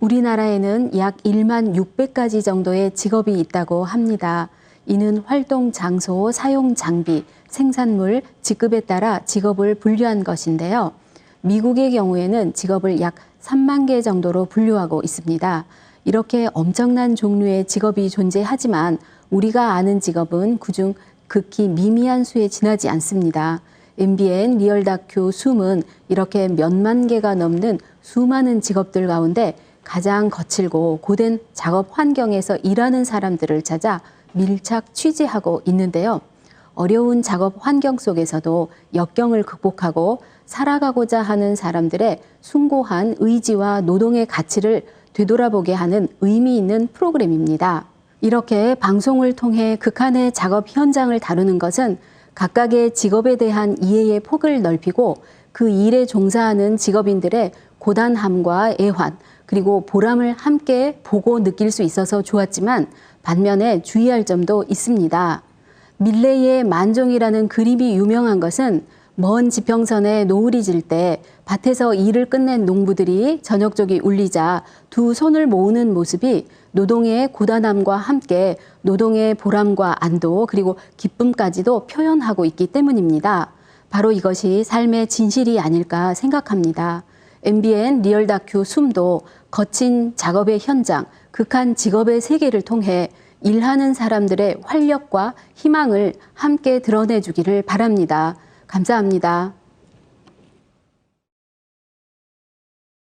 우리나라에는 약 1만 600가지 정도의 직업이 있다고 합니다. 이는 활동 장소, 사용 장비, 생산물, 직급에 따라 직업을 분류한 것인데요. 미국의 경우에는 직업을 약 3만 개 정도로 분류하고 있습니다. 이렇게 엄청난 종류의 직업이 존재하지만 우리가 아는 직업은 그중 극히 미미한 수에 지나지 않습니다. MBN 리얼 다큐 숨은 이렇게 몇만 개가 넘는 수많은 직업들 가운데 가장 거칠고 고된 작업 환경에서 일하는 사람들을 찾아 밀착 취재하고 있는데요. 어려운 작업 환경 속에서도 역경을 극복하고 살아가고자 하는 사람들의 숭고한 의지와 노동의 가치를 되돌아보게 하는 의미 있는 프로그램입니다. 이렇게 방송을 통해 극한의 작업 현장을 다루는 것은 각각의 직업에 대한 이해의 폭을 넓히고 그 일에 종사하는 직업인들의 고단함과 애환, 그리고 보람을 함께 보고 느낄 수 있어서 좋았지만 반면에 주의할 점도 있습니다. 밀레이의 만종이라는 그림이 유명한 것은 먼 지평선에 노을이 질 때 밭에서 일을 끝낸 농부들이 저녁쪽이 울리자 두 손을 모으는 모습이 노동의 고단함과 함께 노동의 보람과 안도 그리고 기쁨까지도 표현하고 있기 때문입니다. 바로 이것이 삶의 진실이 아닐까 생각합니다. MBN 리얼 다큐 숨도 거친 작업의 현장, 극한 직업의 세계를 통해 일하는 사람들의 활력과 희망을 함께 드러내 주기를 바랍니다. 감사합니다.